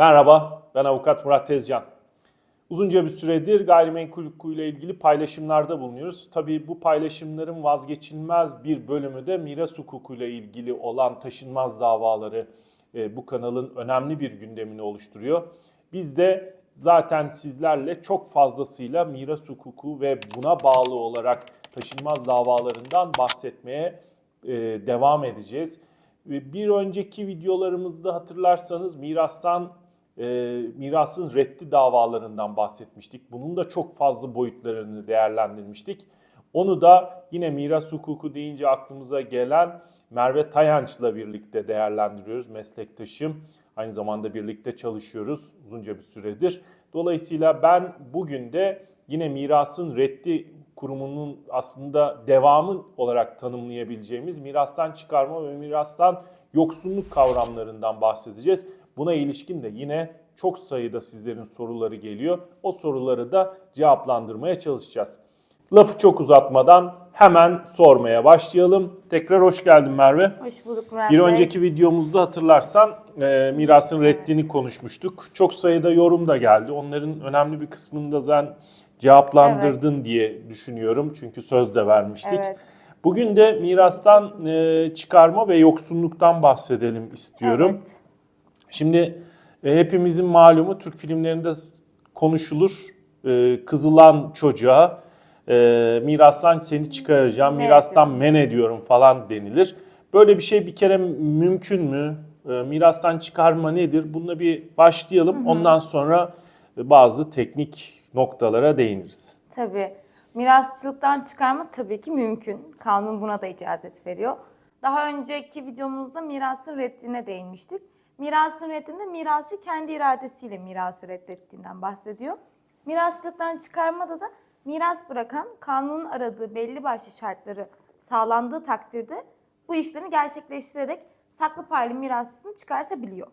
Merhaba, ben avukat Murat Tezcan. Uzunca bir süredir gayrimenkul hukukuyla ilgili paylaşımlarda bulunuyoruz. Tabii bu paylaşımların vazgeçilmez bir bölümü de miras hukukuyla ilgili olan taşınmaz davaları e, bu kanalın önemli bir gündemini oluşturuyor. Biz de zaten sizlerle çok fazlasıyla miras hukuku ve buna bağlı olarak taşınmaz davalarından bahsetmeye e, devam edeceğiz. Ve Bir önceki videolarımızda hatırlarsanız mirastan e, mirasın reddi davalarından bahsetmiştik. Bunun da çok fazla boyutlarını değerlendirmiştik. Onu da yine miras hukuku deyince aklımıza gelen Merve Tayanç'la birlikte değerlendiriyoruz. Meslektaşım. Aynı zamanda birlikte çalışıyoruz uzunca bir süredir. Dolayısıyla ben bugün de yine mirasın reddi kurumunun aslında devamı olarak tanımlayabileceğimiz mirastan çıkarma ve mirastan yoksunluk kavramlarından bahsedeceğiz. Buna ilişkin de yine çok sayıda sizlerin soruları geliyor. O soruları da cevaplandırmaya çalışacağız. Lafı çok uzatmadan hemen sormaya başlayalım. Tekrar hoş geldin Merve. Hoş bulduk Murat Bir önceki videomuzda hatırlarsan e, mirasın reddini konuşmuştuk. Çok sayıda yorum da geldi. Onların önemli bir kısmını da sen cevaplandırdın diye düşünüyorum. Çünkü söz de vermiştik. Evet. Bugün de mirastan e, çıkarma ve yoksunluktan bahsedelim istiyorum. Evet. Şimdi e, hepimizin malumu Türk filmlerinde konuşulur. E, kızılan çocuğa e, mirastan seni çıkaracağım, mirastan men ediyorum falan denilir. Böyle bir şey bir kere mümkün mü? E, mirastan çıkarma nedir? Bununla bir başlayalım. Ondan sonra bazı teknik noktalara değiniriz. Tabii. Mirasçılıktan çıkarma tabii ki mümkün. Kanun buna da icazet veriyor. Daha önceki videomuzda mirasın reddine değinmiştik. Mirasın reddinde mirasçı kendi iradesiyle mirası reddettiğinden bahsediyor. Mirasçılıktan çıkarmada da miras bırakan kanunun aradığı belli başlı şartları sağlandığı takdirde bu işlemi gerçekleştirerek saklı paylı mirasını çıkartabiliyor.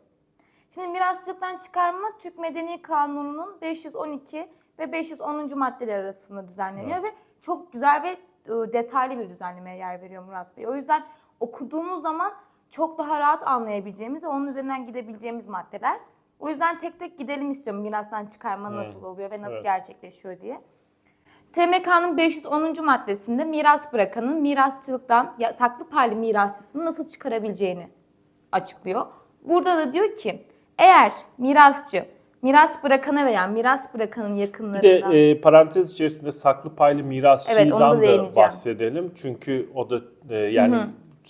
Şimdi mirasçılıktan çıkarma Türk Medeni Kanunu'nun 512 ve 510. maddeler arasında düzenleniyor ve çok güzel ve e, detaylı bir düzenlemeye yer veriyor Murat Bey. O yüzden okuduğumuz zaman çok daha rahat anlayabileceğimiz ve onun üzerinden gidebileceğimiz maddeler. O yüzden tek tek gidelim istiyorum mirastan çıkarma nasıl oluyor ve nasıl Evet. gerçekleşiyor diye. TMK'nın 510. maddesinde miras bırakanın mirasçılıktan ya- saklı paylı mirasçısını nasıl çıkarabileceğini açıklıyor. Burada da diyor ki eğer mirasçı miras bırakana veya miras bırakanın Bir de yakınlarından e, parantez içerisinde saklı paylı mirasçıdan Evet, da da bahsedelim. Çünkü o da e, yani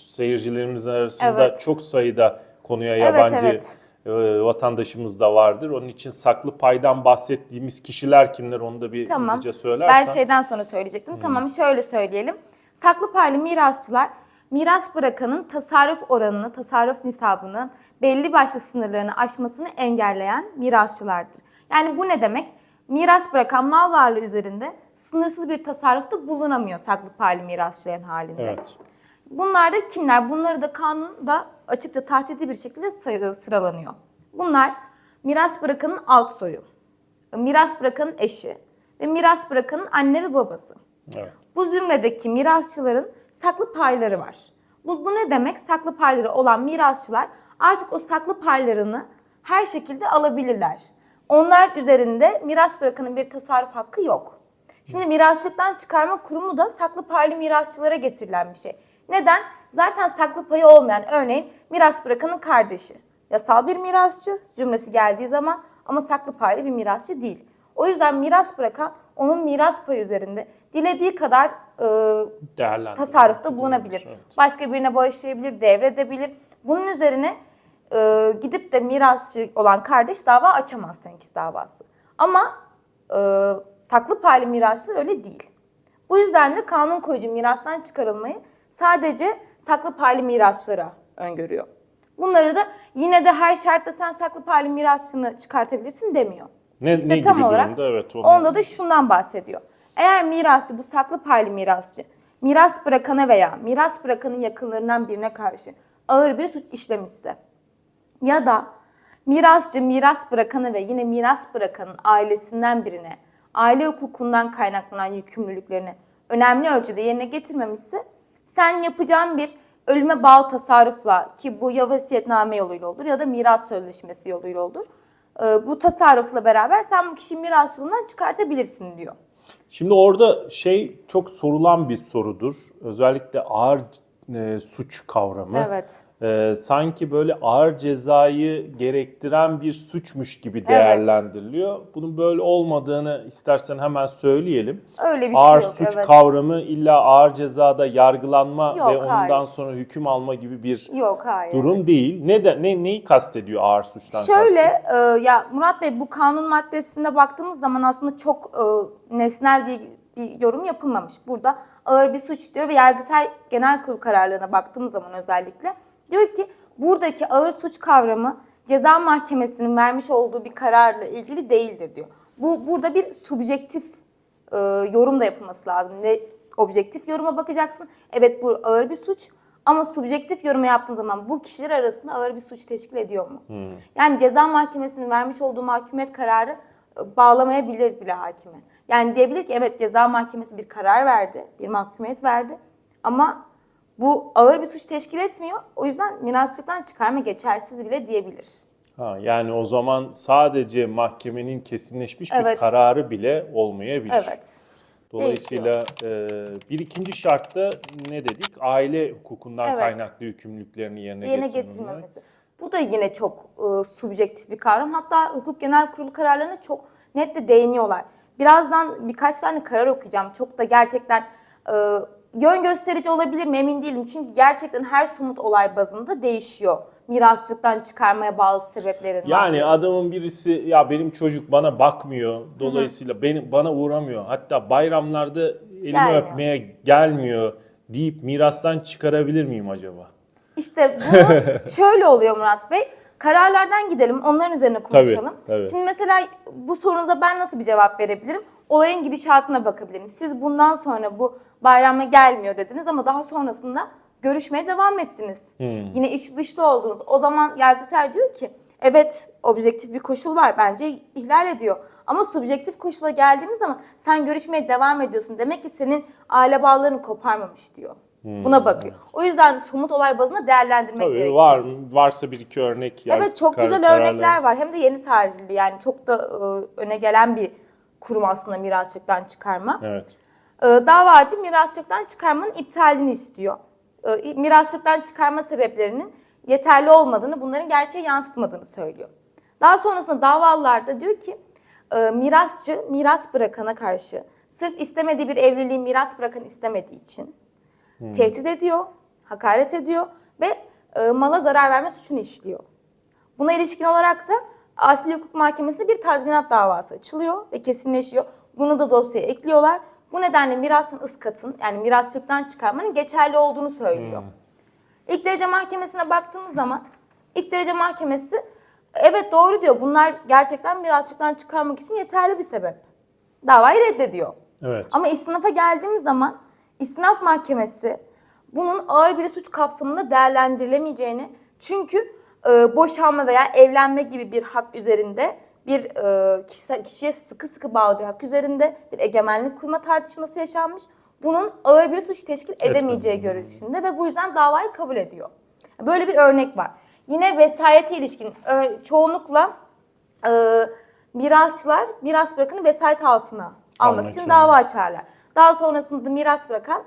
seyircilerimizin arasında Evet. çok sayıda konuya Evet, yabancı evet. e, vatandaşımız da vardır. Onun için saklı paydan bahsettiğimiz kişiler kimler onu da bir Tamam. hızlıca söylersen. Ben şeyden sonra söyleyecektim. Tamam şöyle söyleyelim. Saklı paylı mirasçılar miras bırakanın tasarruf oranını, tasarruf nisabını belli başlı sınırlarını aşmasını engelleyen mirasçılardır. Yani bu ne demek? Miras bırakan mal varlığı üzerinde sınırsız bir tasarrufta bulunamıyor saklı paylı mirasçıların halinde. Evet. Bunlar da kimler? Bunları da kanunda açıkça tahtidi bir şekilde sıralanıyor. Bunlar miras bırakanın alt soyu, miras bırakanın eşi ve miras bırakanın anne ve babası. Evet. Bu zümredeki mirasçıların saklı payları var. Bu, bu ne demek? Saklı payları olan mirasçılar artık o saklı paylarını her şekilde alabilirler. Onlar üzerinde miras bırakanın bir tasarruf hakkı yok. Şimdi mirasçılıktan çıkarma kurumu da saklı paylı mirasçılara getirilen bir şey. Neden? Zaten saklı payı olmayan örneğin miras bırakanın kardeşi. Yasal bir mirasçı cümlesi geldiği zaman ama saklı paylı bir mirasçı değil. O yüzden miras bırakan onun miras payı üzerinde dilediği kadar e, tasarrufta bulunabilir. Evet. Başka birine bağışlayabilir, devredebilir. Bunun üzerine e, gidip de mirasçı olan kardeş dava açamaz tenkis davası. Ama e, saklı paylı mirasçılar öyle değil. Bu yüzden de kanun koyucu mirastan çıkarılmayı sadece saklı paylı mirasçılara öngörüyor. Bunları da yine de her şartta sen saklı paylı mirasçını çıkartabilirsin demiyor. Ne, İşte ne tam gibi olarak durumda? Evet. onu- Onda da şundan bahsediyor. Eğer mirasçı bu saklı paylı mirasçı miras bırakana veya miras bırakanın yakınlarından birine karşı ağır bir suç işlemişse ya da mirasçı miras bırakanı ve yine miras bırakanın ailesinden birine aile hukukundan kaynaklanan yükümlülüklerini önemli ölçüde yerine getirmemişse sen yapacağın bir ölüme bağlı tasarrufla ki bu ya vasiyetname yoluyla olur ya da miras sözleşmesi yoluyla olur. e, bu tasarrufla beraber sen bu kişiyi mirasçılığından çıkartabilirsin diyor. Şimdi orada şey çok sorulan bir sorudur. Özellikle ağır e, suç kavramı. Evet. E, sanki böyle ağır cezayı gerektiren bir suçmuş gibi değerlendiriliyor. Bunun böyle olmadığını istersen hemen söyleyelim. Öyle bir ağır şey yok. suç evet. kavramı illa ağır cezada yargılanma Yok, ve ondan hayır. sonra hüküm alma gibi bir Yok hayır. durum değil. Ne de ne neyi kastediyor ağır suçtan Şöyle kastı? e, ya Murat Bey bu kanun maddesine baktığımız zaman aslında çok e, nesnel bir, bir yorum yapılmamış. Burada ağır bir suç diyor ve Yargıtay Genel Kurulu kararlarına baktığımız zaman özellikle diyor ki buradaki ağır suç kavramı ceza mahkemesinin vermiş olduğu bir kararla ilgili değildir diyor. Bu burada bir subjektif e, yorum da yapılması lazım. Ne objektif yoruma bakacaksın. Evet bu ağır bir suç ama subjektif yoruma yaptığın zaman bu kişiler arasında ağır bir suç teşkil ediyor mu? Yani ceza mahkemesinin vermiş olduğu mahkumiyet kararı e, bağlamayabilir bile hakime. Yani diyebilir ki evet ceza mahkemesi bir karar verdi, bir mahkumiyet verdi ama bu ağır bir suç teşkil etmiyor. O yüzden mirasçılıktan çıkarma geçersiz bile diyebilir. Ha, yani o zaman sadece mahkemenin kesinleşmiş bir Evet. kararı bile olmayabilir. Evet. Dolayısıyla e, bir ikinci şartta ne dedik? Aile hukukundan Evet. kaynaklı yükümlülüklerini yerine, yerine getirilmemesi. Bu da yine çok e, subjektif bir kavram. Hatta hukuk genel kurulu kararlarına çok net de değiniyorlar. Birazdan birkaç tane karar okuyacağım. Çok da gerçekten e, yön gösterici olabilir mi emin değilim. Çünkü gerçekten her somut olay bazında değişiyor. Mirasçılıktan çıkarmaya bağlı sebeplerinden. Yani adamın birisi ya benim çocuk bana bakmıyor. Dolayısıyla benim bana uğramıyor. Hatta bayramlarda elimi Gelmiyor. öpmeye gelmiyor deyip mirastan çıkarabilir miyim acaba? İşte bunu şöyle oluyor Murat Bey. Kararlardan gidelim, onların üzerine konuşalım. tabii. Şimdi mesela bu sorunuza ben nasıl bir cevap verebilirim? Olayın gidişatına bakabilirim. Siz bundan sonra bu bayrama gelmiyor dediniz ama daha sonrasında görüşmeye devam ettiniz. Yine iç dışlı oldunuz. O zaman Yargıtay diyor ki evet objektif bir koşul var bence ihlal ediyor. Ama subjektif koşula geldiğimiz zaman sen görüşmeye devam ediyorsun. Demek ki senin aile bağlarını koparmamış diyor. Buna bakıyor. O yüzden somut olay bazında değerlendirmek Tabii gerekiyor. var varsa bir iki örnek. Evet çok güzel örnekler var. Hem de yeni tarihli yani çok da e, öne gelen bir kurum aslında mirasçılıktan çıkarma. Evet. E, davacı mirasçılıktan çıkarmanın iptalini istiyor. E, mirasçılıktan çıkarma sebeplerinin yeterli olmadığını, bunların gerçeğe yansıtmadığını söylüyor. Daha sonrasında davalılarda diyor ki e, mirasçı miras bırakana karşı sırf istemediği bir evliliği miras bırakan istemediği için tehdit ediyor, hakaret ediyor ve e, mala zarar verme suçunu işliyor. Buna ilişkin olarak da Asli Hukuk Mahkemesi'nde bir tazminat davası açılıyor ve kesinleşiyor. Bunu da dosyaya ekliyorlar. Bu nedenle mirasın ıskatın yani mirasçılıktan çıkarmanın geçerli olduğunu söylüyor. İlk derece mahkemesine baktığımız zaman ilk derece mahkemesi evet doğru diyor. Bunlar gerçekten mirasçılıktan çıkarmak için yeterli bir sebep. Davayı reddediyor. Evet. Ama isnafa geldiğimiz zaman isnaf mahkemesi bunun ağır bir suç kapsamında değerlendirilemeyeceğini çünkü e, boşanma veya evlenme gibi bir hak üzerinde bir e, kişi- kişiye sıkı sıkı bağlı bir hak üzerinde bir egemenlik kurma tartışması yaşanmış. Bunun ağır bir suç teşkil edemeyeceği görüşünde ve bu yüzden davayı kabul ediyor. Böyle bir örnek var. Yine vesayete ilişkin ö- çoğunlukla e, mirasçılar miras bırakanı vesayet altına almak Almak için dava açarlar. Daha sonrasında da miras bırakan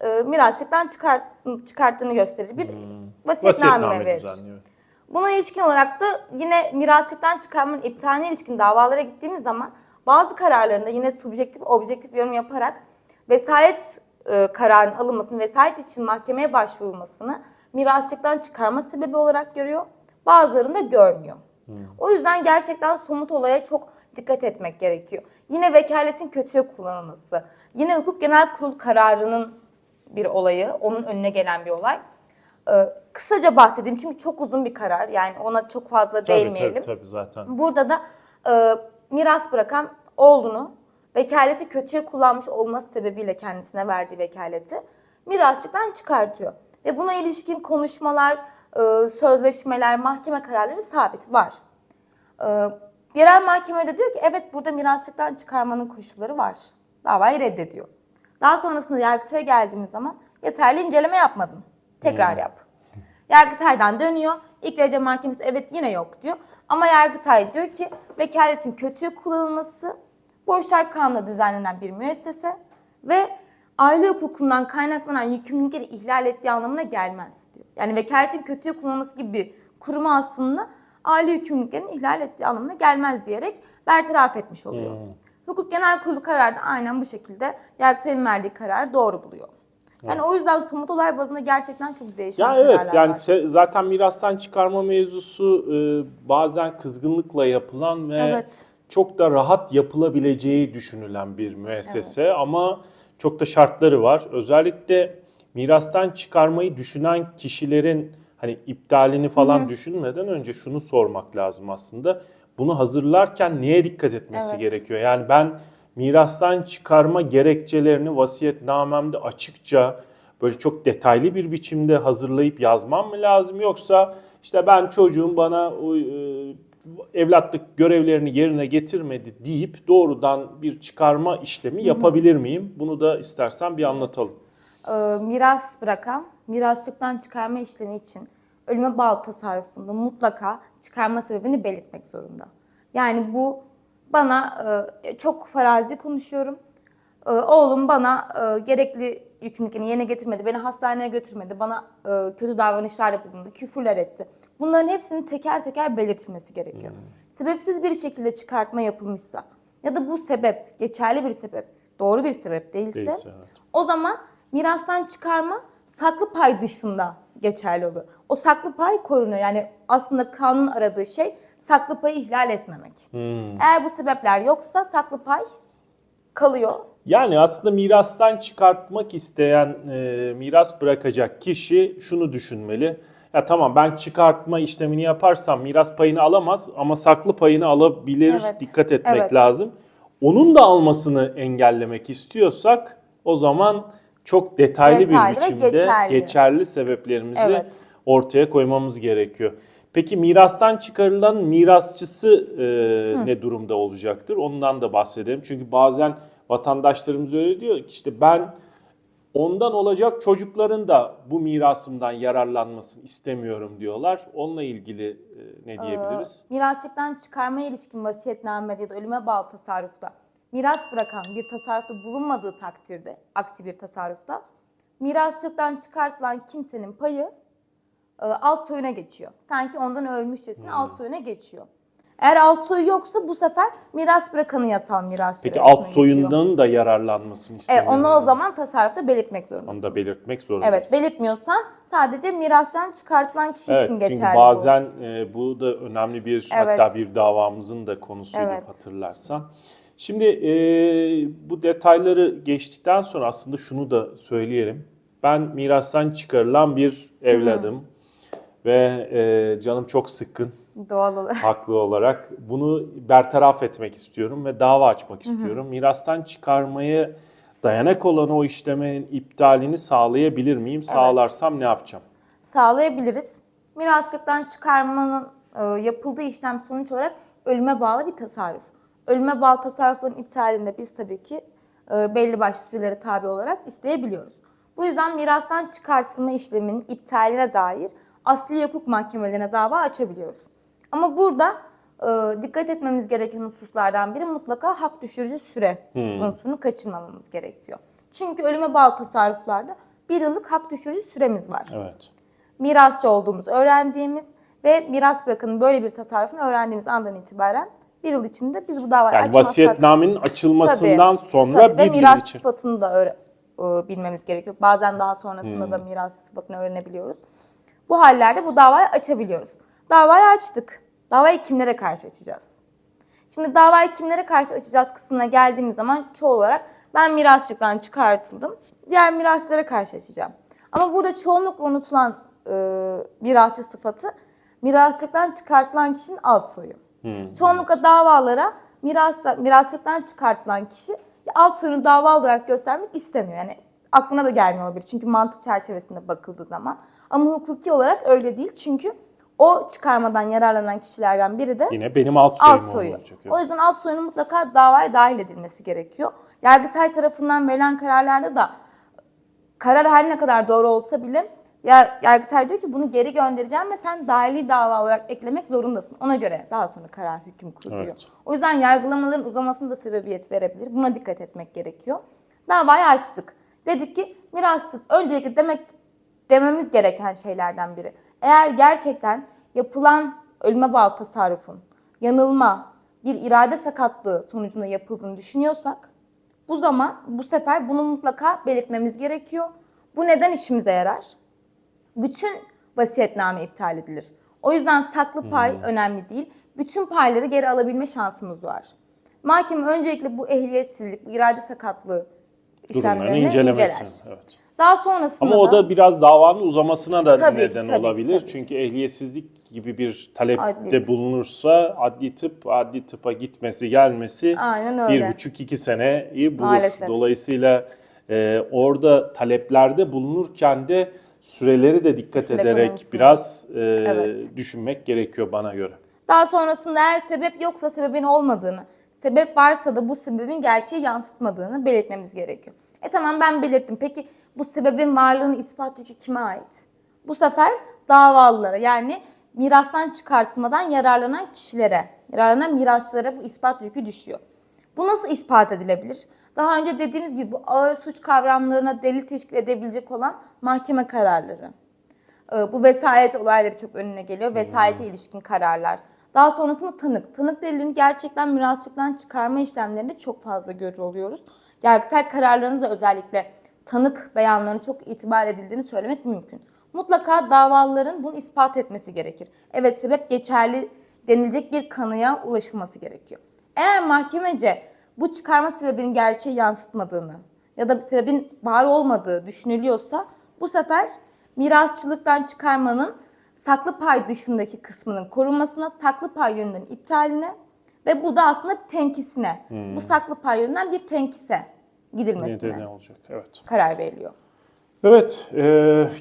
e, mirasçılıktan çıkart, çıkarttığını gösterir. Bir vasiyetname Vasiyetname verir. düzenliyor. Buna ilişkin olarak da yine mirasçılıktan çıkarmanın iptaline ilişkin davalara gittiğimiz zaman bazı kararlarında yine subjektif objektif yorum yaparak vesayet e, kararının alınmasını, vesayet için mahkemeye başvurulmasını mirasçılıktan çıkarma sebebi olarak görüyor. Bazılarında görmüyor. O yüzden gerçekten somut olaya çok dikkat etmek gerekiyor. Yine vekaletin kötüye kullanılması, yine hukuk genel kurul kararının bir olayı, onun önüne gelen bir olay. Ee, kısaca bahsedeyim çünkü çok uzun bir karar. Yani ona çok fazla Tabii, değinmeyelim. tabii tabii zaten. Burada da e, miras bırakan oğlunu vekaleti kötüye kullanmış olması sebebiyle kendisine verdiği vekaleti mirasçılıktan çıkartıyor. Ve buna ilişkin konuşmalar, e, sözleşmeler, mahkeme kararları sabit var. E, yerel mahkemede diyor ki evet burada mirasçılıktan çıkarmanın koşulları var. Davayı reddediyor. Daha sonrasında Yargıtay'a geldiğimiz zaman yeterli inceleme yapmadın. Tekrar yap. Yargıtay'dan dönüyor. ilk derece mahkemesi evet yine yok diyor. Ama Yargıtay diyor ki vekaletin kötüye kullanılması borçlar kanunda düzenlenen bir müessese ve aile hukukundan kaynaklanan yükümlülükleri ihlal ettiği anlamına gelmez diyor. Yani vekaletin kötüye kullanılması gibi bir kurumu aslında aile yükümlülüklerini ihlal ettiği anlamına gelmez diyerek bertaraf etmiş oluyor. Hukuk Genel Kurulu kararı da aynen bu şekilde Yargıtay'ın verdiği karar doğru buluyor. Yani o yüzden somut olay bazında gerçekten çok değişen Ya evet yani var. zaten mirastan çıkarma mevzusu e, bazen kızgınlıkla yapılan ve Evet. çok da rahat yapılabileceği düşünülen bir müessese ama çok da şartları var. Özellikle mirastan çıkarmayı düşünen kişilerin hani iptalini falan düşünmeden önce şunu sormak lazım aslında. Bunu hazırlarken neye dikkat etmesi Evet. gerekiyor? Yani ben mirastan çıkarma gerekçelerini vasiyetnamemde açıkça böyle çok detaylı bir biçimde hazırlayıp yazmam mı lazım yoksa işte ben çocuğum bana e, evlatlık görevlerini yerine getirmedi deyip doğrudan bir çıkarma işlemi yapabilir miyim? Bunu da istersen bir anlatalım. Ee, miras bırakan mirasçılıktan çıkarma işlemi için ölüme bağlı tasarrufunda mutlaka çıkarma sebebini belirtmek zorunda. Yani bu bana e, çok farazi konuşuyorum. Ee, oğlum bana e, gerekli yükümlülüklerini yerine getirmedi, beni hastaneye götürmedi, bana e, kötü davranışlar bulundu, küfürler etti. Bunların hepsinin teker teker belirtilmesi gerekiyor. Sebepsiz bir şekilde çıkartma yapılmışsa ya da bu sebep geçerli bir sebep, doğru bir sebep değilse, Değilse, evet. o zaman mirastan çıkarma saklı pay dışında geçerli oluyor. O saklı pay korunuyor. Yani aslında kanun aradığı şey saklı payı ihlal etmemek. Hmm. Eğer bu sebepler yoksa saklı pay kalıyor. Yani aslında mirastan çıkartmak isteyen e, miras bırakacak kişi şunu düşünmeli. Ya tamam ben çıkartma işlemini yaparsam miras payını alamaz ama saklı payını alabilir. Evet, Dikkat etmek evet. lazım. Onun da almasını engellemek istiyorsak o zaman çok detaylı, Detaylı bir biçimde geçerli. geçerli sebeplerimizi Evet. ortaya koymamız gerekiyor. Peki mirastan çıkarılan mirasçısı e, ne durumda olacaktır? Ondan da bahsedelim. Çünkü bazen vatandaşlarımız öyle diyor ki işte ben ondan olacak çocukların da bu mirasımdan yararlanmasını istemiyorum diyorlar. Onunla ilgili e, ne diyebiliriz? Ee, mirasçılıktan çıkarmaya ilişkin vasiyetnamede ya da ölüme bağlı tasarrufta miras bırakan bir tasarrufta bulunmadığı takdirde, aksi bir tasarrufta mirasçılıktan çıkartılan kimsenin payı e, alt soyuna geçiyor. Sanki ondan ölmüşçesine alt soyuna geçiyor. Eğer alt soyu yoksa bu sefer miras bırakanı yasal mirasçı Peki alt geçiyor. soyundan da yararlanmasını Evet, istemiyorum. onu o zaman tasarrufta belirtmek Onu zorundasın. da belirtmek zorundasın. Evet, belirtmiyorsan sadece mirastan çıkartılan kişi Evet, için çünkü geçerli bu. bazen e, bu da önemli bir Evet. hatta bir davamızın da konusuydu Evet. hatırlarsan. Şimdi e, bu detayları geçtikten sonra aslında şunu da söyleyelim. Ben mirastan çıkarılan bir evladım ve e, canım çok sıkkın Doğal olarak. haklı olarak. Bunu bertaraf etmek istiyorum ve dava açmak istiyorum. Mirastan çıkarmayı dayanak olan o işlemin iptalini sağlayabilir miyim? Sağlarsam ne yapacağım? sağlayabiliriz. Mirasçılıktan çıkarmanın e, yapıldığı işlem sonuç olarak ölüme bağlı bir tasarruf. Ölüme bağlı tasarrufların iptalinde biz tabii ki e, belli başlı sürelere tabi olarak isteyebiliyoruz. Bu yüzden mirastan çıkartılma işleminin iptaline dair asli hukuk mahkemelerine dava açabiliyoruz. Ama burada e, dikkat etmemiz gereken hususlardan biri mutlaka hak düşürücü süre unsurunu kaçırmamamız gerekiyor. Çünkü ölüme bağlı tasarruflarda bir yıllık hak düşürücü süremiz var Evet. mirasçı olduğumuz öğrendiğimiz ve miras bırakanın böyle bir tasarrufunu öğrendiğimiz andan itibaren bir yıl içinde biz bu davayı Yani açmazsak vasiyetnamenin açılmasından Tabii, sonra tabii. ve bir yıl miras için. sıfatını da öğre- e, bilmemiz gerekiyor. Bazen daha sonrasında Hmm. da miras sıfatını öğrenebiliyoruz. Bu hallerde bu davayı açabiliyoruz. Davayı açtık. Davayı kimlere karşı açacağız? Şimdi davayı kimlere karşı açacağız kısmına geldiğimiz zaman çoğu olarak ben mirasçılıktan çıkartıldım. Diğer mirasçılara karşı açacağım. Ama burada çoğunlukla unutulan e, mirasçı sıfatı mirasçılıktan çıkartılan kişinin alt soyu. Hmm. Çoğunlukla davalara miras, mirasçılıktan çıkartılan kişi alt soyunu dava olarak göstermek istemiyor. Yani aklına da gelmiyor olabilir. Çünkü mantık çerçevesinde bakıldığı zaman. Ama hukuki olarak öyle değil. Çünkü o çıkarmadan yararlanan kişilerden biri de Yine benim alt soyum alt soyu. olacak. O yüzden alt soyunun mutlaka davaya dahil edilmesi gerekiyor. Yargıtay tarafından verilen kararlarda da karar her ne kadar doğru olsa bile Ya, Yargıtay diyor ki bunu geri göndereceğim ve sen dahili dava olarak eklemek zorundasın. Ona göre daha sonra karar hüküm kuruluyor. Evet. O yüzden yargılamaların uzamasına da sebebiyet verebilir. Buna dikkat etmek gerekiyor. Davayı açtık. Dedik ki miraslık öncelikle demek dememiz gereken şeylerden biri. Eğer gerçekten yapılan ölüme bağlı tasarrufun yanılma, bir irade sakatlığı sonucunda yapıldığını düşünüyorsak bu zaman bu sefer bunu mutlaka belirtmemiz gerekiyor. Bu neden işimize yarar? Bütün vasiyetname iptal edilir. O yüzden saklı pay önemli değil. Bütün payları geri alabilme şansımız var. Mahkeme öncelikle bu ehliyetsizlik, bu irade sakatlığı işlemlerini inceler. Evet. Daha sonrasında Ama o da biraz davanın uzamasına da Tabii ki, neden tabii ki, olabilir. tabii ki. Çünkü ehliyetsizlik gibi bir talepte Adli bulunursa adli tıp, adli tıpa gitmesi, gelmesi bir buçuk iki seneyi bulur. Maalesef. Dolayısıyla e, orada taleplerde bulunurken de süreleri de dikkat Süre ederek konusu. biraz e, Evet. düşünmek gerekiyor bana göre. Daha sonrasında eğer sebep yoksa sebebin olmadığını, sebep varsa da bu sebebin gerçeği yansıtmadığını belirtmemiz gerekiyor. E tamam ben belirttim. Peki bu sebebin varlığını ispat yükü kime ait? Bu sefer davalılara yani mirastan çıkartılmadan yararlanan kişilere, yararlanan mirasçılara bu ispat yükü düşüyor. Bu nasıl ispat edilebilir? Daha önce dediğimiz gibi bu ağır suç kavramlarına delil teşkil edebilecek olan mahkeme kararları. Ee, Bu vesayet olayları çok önüne geliyor. Vesayete ilişkin kararlar. Daha sonrasında tanık. Tanık delilini gerçekten mirasçılıktan çıkarma işlemlerinde çok fazla görür oluyoruz. Yargıtay kararlarında da özellikle tanık beyanlarına çok itibar edildiğini söylemek mümkün. Mutlaka davalıların bunu ispat etmesi gerekir. Evet sebep geçerli denilecek bir kanıya ulaşılması gerekiyor. Eğer mahkemece bu çıkarma sebebinin gerçeği yansıtmadığını ya da sebebin var olmadığı düşünülüyorsa bu sefer mirasçılıktan çıkarmanın saklı pay dışındaki kısmının korunmasına, saklı pay yönünden iptaline ve bu da aslında tenkisine, bu saklı pay yönünden bir tenkise gidilmesine Ne, ne olacak? Evet. karar veriliyor. Evet, e,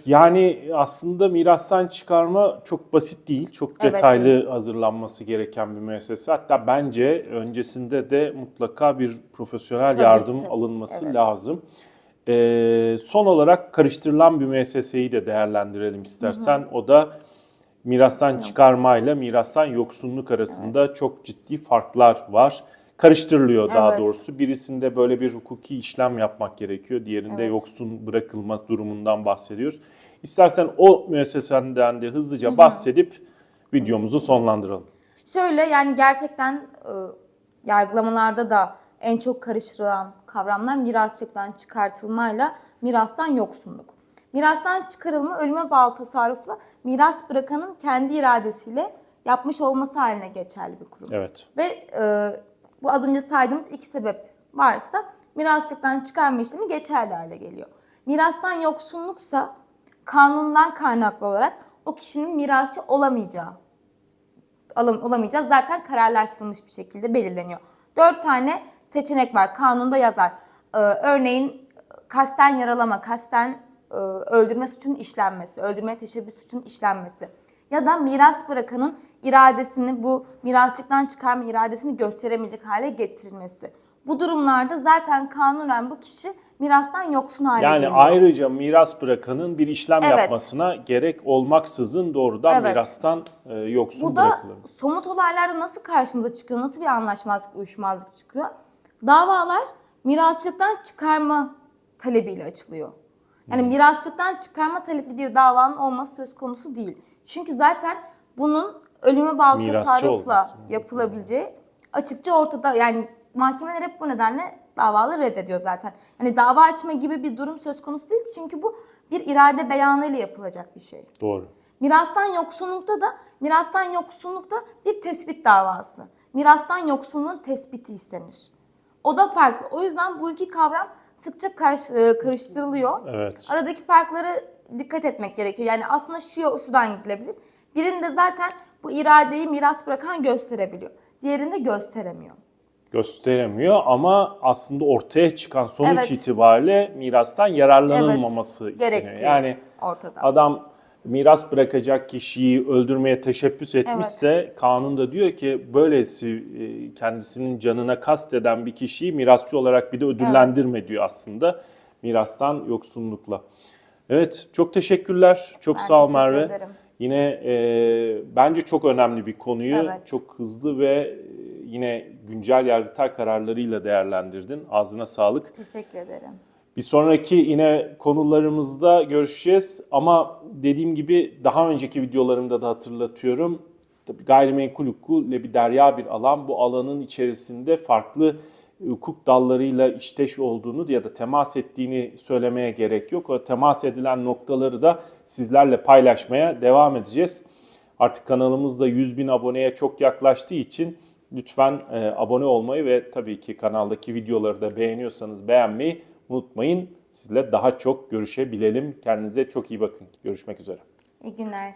yani aslında mirastan çıkarma çok basit değil, çok Evet, detaylı değil. hazırlanması gereken bir müessese. Hatta bence öncesinde de mutlaka bir profesyonel Tabii ki, yardım tabii. alınması Evet. lazım. E, son olarak karıştırılan bir müesseseyi de değerlendirelim istersen. O da mirastan çıkarmayla mirastan yoksunluk arasında çok ciddi farklar var. Karıştırılıyor daha Evet. doğrusu. Birisinde böyle bir hukuki işlem yapmak gerekiyor. Diğerinde Evet. yoksun bırakılma durumundan bahsediyoruz. İstersen o müessesenden de hızlıca bahsedip videomuzu sonlandıralım. Şöyle yani gerçekten e, yargılamalarda da en çok karıştırılan kavramlar mirasçılıktan çıkartılmayla mirastan yoksunluk. Mirastan çıkarılma ölüme bağlı tasarrufla miras bırakanın kendi iradesiyle yapmış olması haline geçerli bir kurum. Evet. Ve e, bu az önce saydığımız iki sebep varsa mirasçılıktan çıkarma işlemi geçerli hale geliyor. Mirastan yoksunluksa kanundan kaynaklı olarak o kişinin mirasçı olamayacağı alım, olamayacağız. Zaten kararlaştırılmış bir şekilde belirleniyor. Dört tane seçenek var. Kanunda yazar. Ee, örneğin kasten yaralama, kasten e, öldürme suçunun işlenmesi, öldürmeye teşebbüs suçunun işlenmesi. Ya da miras bırakanın iradesini, bu mirasçılıktan çıkarma iradesini gösteremeyecek hale getirilmesi. Bu durumlarda zaten kanunen bu kişi mirastan yoksun hale Yani geliyor. ayrıca miras bırakanın bir işlem Evet. yapmasına gerek olmaksızın doğrudan Evet. mirastan e, yoksun Bu da bırakılır. somut olaylarda nasıl karşımıza çıkıyor? Nasıl bir anlaşmazlık, uyuşmazlık çıkıyor? Davalar mirasçılıktan çıkarma talebiyle açılıyor. Yani Hmm. mirasçılıktan çıkarma talepli bir davanın olması söz konusu değil. Çünkü zaten bunun ölüme bağlı Mirasçı tasarrufla olması. yapılabileceği açıkça ortada. Yani mahkemeler hep bu nedenle davaları reddediyor zaten. Yani dava açma gibi bir durum söz konusu değil çünkü bu bir irade beyanıyla yapılacak bir şey. Doğru. Mirastan yoksunlukta da mirastan yoksunlukta bir tespit davası. Mirastan yoksunluğun tespiti istenir. O da farklı. O yüzden bu iki kavram sıkça karış- e, karıştırılıyor. Evet. Aradaki farkları dikkat etmek gerekiyor. Yani aslında şu şuradan gidilebilir. Birinde zaten bu iradeyi miras bırakan gösterebiliyor. Diğerinde gösteremiyor. gösteremiyor ama aslında ortaya çıkan sonuç Evet. itibariyle mirastan yararlanılmaması isteniyor. Gerektiği Yani ortada. adam miras bırakacak kişiyi öldürmeye teşebbüs etmişse kanun da diyor ki böylesi e, kendisinin canına kasteden bir kişiyi mirasçı olarak bir de ödüllendirme diyor aslında mirastan yoksunlukla. Evet, çok teşekkürler. Çok Ben sağ ol Merve. ederim. Yine e, bence çok önemli bir konuyu Evet. çok hızlı ve e, yine güncel yargıtay kararlarıyla değerlendirdin. Ağzına sağlık. Teşekkür ederim. Bir sonraki yine konularımızda görüşeceğiz ama dediğim gibi daha önceki videolarımda da hatırlatıyorum. Tabii gayrimenkul hukuku ile bir derya bir alan. Bu alanın içerisinde farklı hukuk dallarıyla işteş olduğunu ya da temas ettiğini söylemeye gerek yok. O temas edilen noktaları da sizlerle paylaşmaya devam edeceğiz. Artık kanalımızda 100 bin aboneye çok yaklaştığı için lütfen e, abone olmayı ve tabii ki kanaldaki videoları da beğeniyorsanız beğenmeyi unutmayın. Sizle daha çok görüşebilelim. Kendinize çok iyi bakın. Görüşmek üzere. İyi günler.